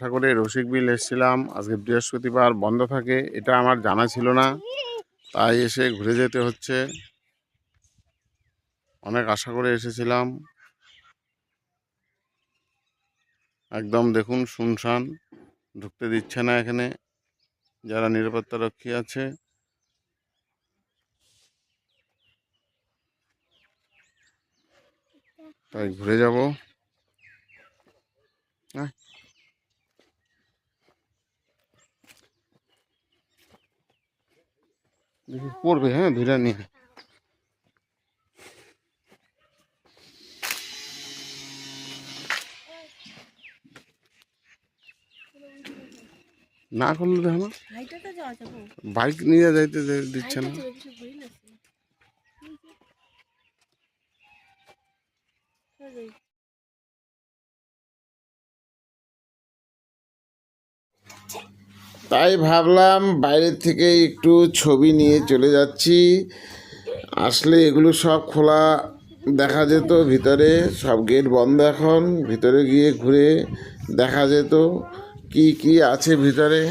আশা করি রসিক বিল এসেছিলাম। আজকে বৃহস্পতিবার, বন্ধ থাকে, এটা আমার জানা ছিল না। তাই এসে ঘুরে যেতে হচ্ছে। অনেক আশা করে এসেছিলাম। একদম দেখুন, শুনশান, ঢুকতে দিচ্ছে না এখানে। যারা নিরাপত্তা রক্ষী আছে। তাই ঘুরে যাব। দেখি পড়বে হ্যাঁ ধীরে নিয়ে। না করলে দেখো না বাইক নিয়ে যাইতে দিচ্ছে না। তাই ভাবলাম বাইরে থেকে একটু ছবি নিয়ে চলে যাচ্ছি। আসলে এগুলো সব খোলা দেখা যেত, ভিতরে সব গেট বন্ধ এখন, ভিতরে গিয়ে ঘুরে দেখা যেত। কি কি আছে ভিতরে?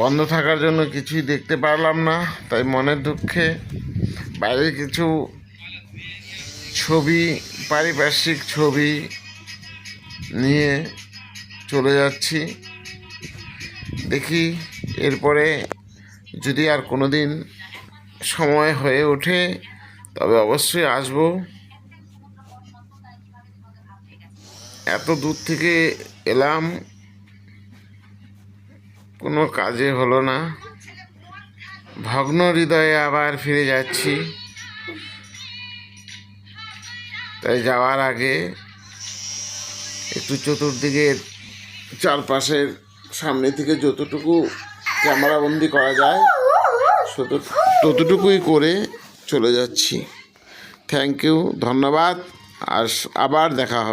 বন্ধ থাকার জন্য কিছুই দেখতে পারলাম না, তাই মনের দুঃখে বাইরে কিছু ছবি, পারিপার্শ্বিক ছবি নিয়ে চলে যাচ্ছি। দেখি, এরপরে যদি আর কোনো দিন সময় হয়ে ওঠে, তবে অবশ্যই আসব। এত দূর থেকে এলাম, কোনো কাজে হলো না। ভগ্ন হৃদয়ে আবার ফিরে যাচ্ছি। তাই যাওয়ার আগে একটু চতুর্দিকে চারপাশের সামনে থেকে যতটুকু ক্যামেরাবন্দি করা যায় ততটুকুই করে চলে যাচ্ছি। থ্যাংক ইউ ধন্যবাদ। আর আবার দেখা হবে।